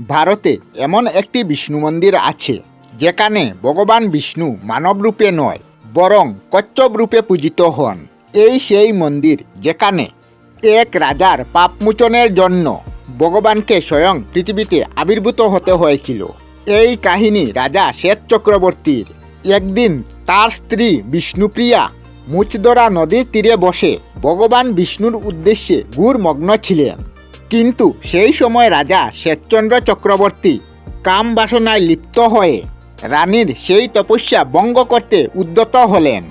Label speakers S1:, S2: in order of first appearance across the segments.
S1: ভারতে এমন একটি বিষ্ণু মন্দির আছে, যেখানে ভগবান বিষ্ণু মানব রূপে নয়, বরং কচ্ছপ রূপে পূজিত হন। এই সেই মন্দির যেখানে এক রাজার পাপমোচনের জন্য ভগবানকে স্বয়ং পৃথিবীতে আবির্ভূত হতে হয়েছিল। এই কাহিনী রাজা শ্বেত চক্রবর্তীর। একদিন তার স্ত্রী বিষ্ণুপ্রিয়া মুচদরা নদীর তীরে বসে ভগবান বিষ্ণুর উদ্দেশ্যে গুরমগ্ন ছিলেন। কিন্তু সেই সময় রাজা শ্বেতচন্দ্র চক্রবর্তী কাম বাসনায় লিপ্ত হয়ে রানীর সেই তপস্যা ভঙ্গ করতে উদ্যত হলেন।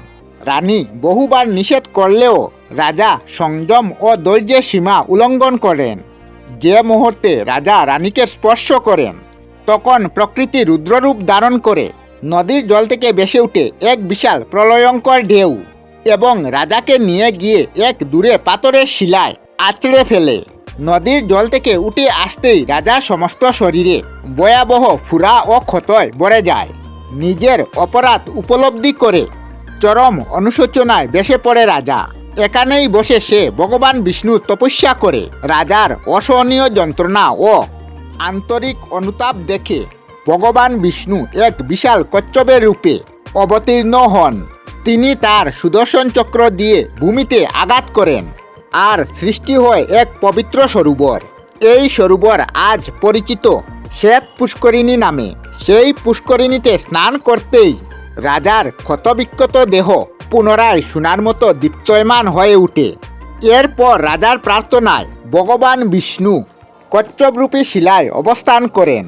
S1: রানী বহুবার নিষেধ করলেও রাজা সংযম ও ধৈর্যের সীমা উল্লঙ্ঘন করেন। যে মুহূর্তে রাজা রানীকে স্পর্শ করেন, তখন প্রকৃতি রুদ্ররূপ ধারণ করে নদীর জল থেকে ভেসে উঠে এক বিশাল প্রলয়ঙ্কর ঢেউ এবং রাজাকে নিয়ে গিয়ে এক দূরে পাথরের শিলায় আঁচড়ে ফেলে। নদীর জল থেকে উঠে আসতেই রাজার সমস্ত শরীরে ভয়াবহ ফুরা ও ক্ষতয় ভরে যায়। নিজের অপরাধ উপলব্ধি করে চরম অনুশোচনায় বেসে পড়ে রাজা এখানেই বসে সে ভগবান বিষ্ণু তপস্যা করে রাজার অসহনীয় যন্ত্রণা ও আন্তরিক অনুতাপ দেখে ভগবান বিষ্ণু এক বিশাল কচ্ছপের রূপে অবতীর্ণ হন। তিনি তার সুদর্শন চক্র দিয়ে ভূমিতে আঘাত করেন আর সৃষ্টি হয় এক পবিত্র সরোবর। এই সরোবর আজ পরিচিত শ্বেত পুষ্করিণী নামে। সেই পুষ্করিণীতে স্নান করতেই রাজার ক্ষতবিক্ষত দেহ পুনরায় সোনার মতো দীপ্তয়মান হয়ে ওঠে এরপর রাজার প্রার্থনায় ভগবান বিষ্ণু কচ্ছপরূপী শিলায় অবস্থান করেন।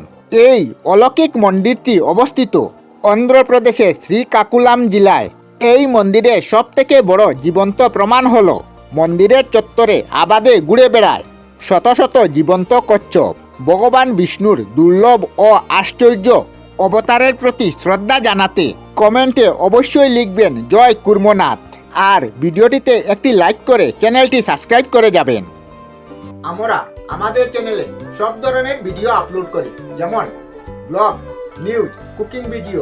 S1: এই অলৌকিক মন্দিরটি অবস্থিত অন্ধ্রপ্রদেশের শ্রীকাকুলাম জেলায়। এই মন্দিরের সবথেকে বড় জীবন্ত প্রমাণ হল মন্দিরের চত্বরে আবাদে ঘুরে বেড়ায়। শত শত জীবন্ত কচ্ছপ, ভগবান বিষ্ণুর দুর্লভ ও আশ্চর্য অবতারের প্রতি শ্রদ্ধা জানাতে কমেন্টে অবশ্যই লিখবেন, জয় কুর্মনাথ। আর ভিডিওটিতে একটি লাইক করে চ্যানেলটি সাবস্ক্রাইব করে যাবেন। আমরা আমাদের চ্যানেলে সব ধরনের ভিডিও আপলোড করি, যেমন ব্লগ, নিউজ, কুকিং ভিডিও